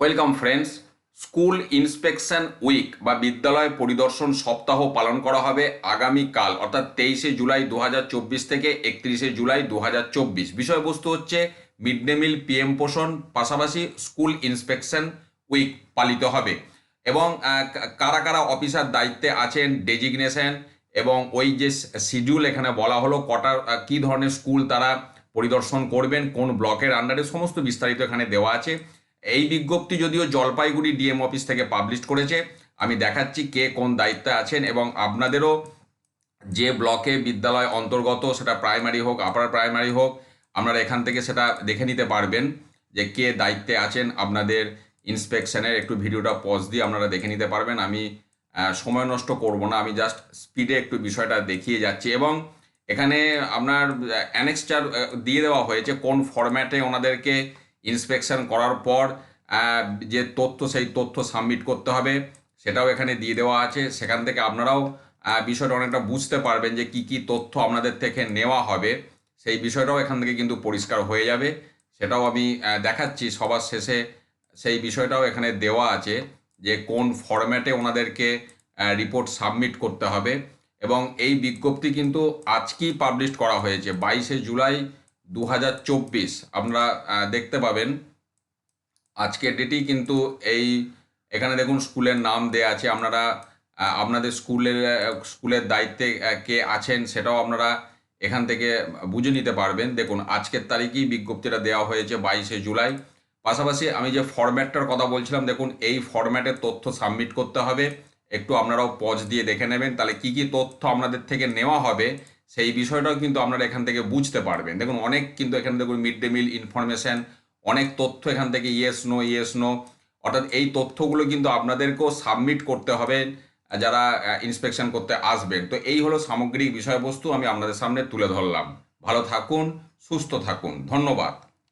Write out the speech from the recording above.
Welcome friends school inspection week বা বিদ্যালয় পরিদর্শন সপ্তাহ পালন করা হবে আগামীকাল, অর্থাৎ তেইশে জুলাই দু হাজার চব্বিশ থেকে একত্রিশে জুলাই দু হাজার চব্বিশ। বিষয়বস্তু হচ্ছে মিড ডে মিল পিএম পোষণ পাশাপাশি স্কুল ইন্সপেকশন উইক পালিত হবে। এবং কারা কারা অফিসার দায়িত্বে আছেন ডেজিগনেশন এবং ওই যে শিডিউল এখানে বলা হলো, কটা কি ধরনের স্কুল তারা পরিদর্শন করবেন, কোন ব্লকের আন্ডারে সমস্ত বিস্তারিত এখানে দেওয়া আছে। এই বিজ্ঞপ্তি যদিও জলপাইগুড়ি ডিএম অফিস থেকে পাবলিশ করেছে, আমি দেখাচ্ছি কে কোন দায়িত্বে আছেন এবং আপনাদেরও যে ব্লকে বিদ্যালয় অন্তর্গত সেটা প্রাইমারি হোক আপার প্রাইমারি হোক, আপনারা এখান থেকে সেটা দেখে নিতে পারবেন যে কে দায়িত্বে আছেন। আপনাদের ইন্সপেকশনের একটু ভিডিওটা পজ দিয়ে আপনারা দেখে নিতে পারবেন। আমি সময় নষ্ট করব না, আমি জাস্ট স্পিডে একটু বিষয়টা দেখিয়ে যাচ্ছি এবং এখানে আপনার অ্যানেক্সচার দিয়ে দেওয়া হয়েছে কোন ফরম্যাটে ওনাদেরকে ইন্সপেকশন করার পর যে তথ্য, সেই তথ্য সাবমিট করতে হবে। সেটাও এখানে দিয়ে দেওয়া আছে। সেখান থেকে আপনারাও বিষয়টা অনেকটা বুঝতে পারবেন যে কি কি তথ্য আপনাদের থেকে নেওয়া হবে। সেই বিষয়টাও এখান থেকে কিন্তু পরিষ্কার হয়ে যাবে। সেটাও আমি দেখাচ্ছি সবার শেষে। সেই বিষয়টাও এখানে দেওয়া আছে যে কোন ফরম্যাটে ওনাদেরকে রিপোর্ট সাবমিট করতে হবে। এবং এই বিজ্ঞপ্তি কিন্তু আজকেই পাবলিশ করা হয়েছে। বাইশে জুলাই দু হাজার চব্বিশ। আপনারা দেখতে পাবেন। আজকের ডেটেই কিন্তু এই, এখানে দেখুন স্কুলের নাম দেয়া আছে। আপনারা আপনাদের স্কুলের স্কুলের দায়িত্বে কে আছেন সেটাও আপনারা এখান থেকে বুঝে নিতে পারবেন। দেখুন, আজকের তারিখেই বিজ্ঞপ্তিটা দেওয়া হয়েছে বাইশে জুলাই। পাশাপাশি আমি যে ফরম্যাটটার কথা বলছিলাম, দেখুন, এই ফরম্যাটের তথ্য সাবমিট করতে হবে। একটু আপনারাও পজ দিয়ে দেখে নেবেন। তাহলে কি কি তথ্য আপনাদের থেকে নেওয়া হবে সেই বিষয়টাও কিন্তু আপনারা এখান থেকে বুঝতে পারবেন। দেখুন, অনেক কিন্তু এখান থেকে মিড ডে মিল ইনফরমেশান, অনেক তথ্য এখান থেকে ইয়েস নো ইয়েস নো অর্থাৎ এই তথ্যগুলো কিন্তু আপনাদেরকেও সাবমিট করতে হবে, যারা ইন্সপেকশন করতে আসবেন। তো এই হলো সামগ্রিক বিষয়বস্তু, আমি আপনাদের সামনে তুলে ধরলাম। ভালো থাকুন, সুস্থ থাকুন। ধন্যবাদ।